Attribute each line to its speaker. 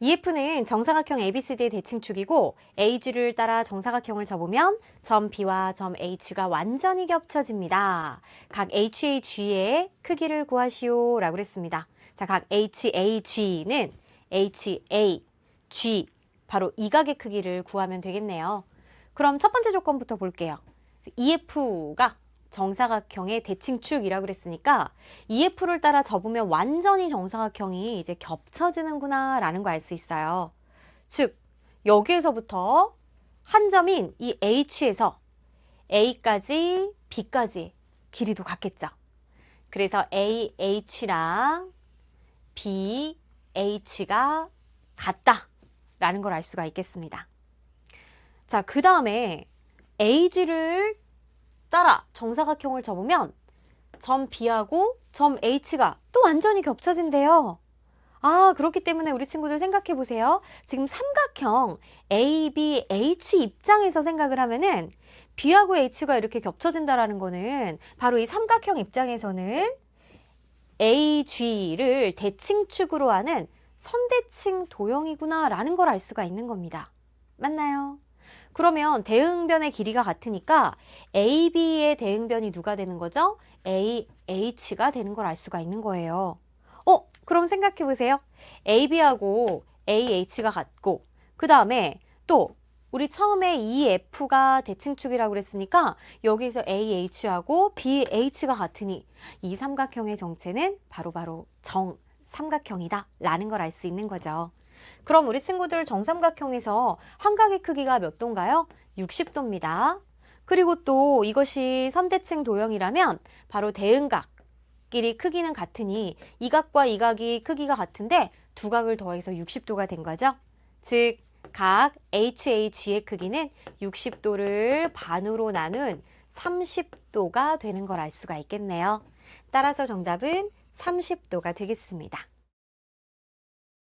Speaker 1: EF는 정사각형 ABCD의 대칭축이고 AG를 따라 정사각형을 접으면 점 B와 점 H가 완전히 겹쳐집니다. 각 HAG의 크기를 구하시오 라고 그랬습니다. 자, 각 HAG는 HAG 바로 이 각의 크기를 구하면 되겠네요. 그럼 첫 번째 조건부터 볼게요. EF가 정사각형의 대칭축이라고 그랬으니까 EF를 따라 접으면 완전히 정사각형이 이제 겹쳐지는구나 라는 걸알수 있어요. 즉, 여기에서부터 한 점인 이 H에서 A까지 B까지 길이도 같겠죠. 그래서 AH랑 BH가 같다 라는 걸 알 수가 있겠습니다. 자, 그 다음에 AG를 따라 정사각형을 접으면 점 B하고 점 H가 또 완전히 겹쳐진대요. 아, 그렇기 때문에 우리 친구들 생각해 보세요. 지금 삼각형 A, B, H 입장에서 생각을 하면은 B하고 H가 이렇게 겹쳐진다라는 거는 바로 이 삼각형 입장에서는 AG를 대칭축으로 하는 선대칭 도형이구나라는 걸 알 수가 있는 겁니다. 맞나요? 그러면 대응변의 길이가 같으니까 AB의 대응변이 누가 되는 거죠? AH가 되는 걸 알 수가 있는 거예요. 어, 그럼 생각해 보세요. AB하고 AH가 같고, 그 다음에 또 우리 처음에 EF가 대칭축이라고 그랬으니까 여기서 AH하고 BH가 같으니 이 삼각형의 정체는 바로바로 정 삼각형이다 라는 걸 알 수 있는 거죠. 그럼 우리 친구들 정삼각형에서 한각의 크기가 몇 도인가요? 60도입니다. 그리고 또 이것이 선대칭 도형이라면 바로 대응각끼리 크기는 같으니 이 각과 이 각이 크기가 같은데 두 각을 더해서 60도가 된 거죠. 즉, 각 HAG의 크기는 60도를 반으로 나눈 30도가 되는 걸 알 수가 있겠네요. 따라서 정답은 30도가 되겠습니다.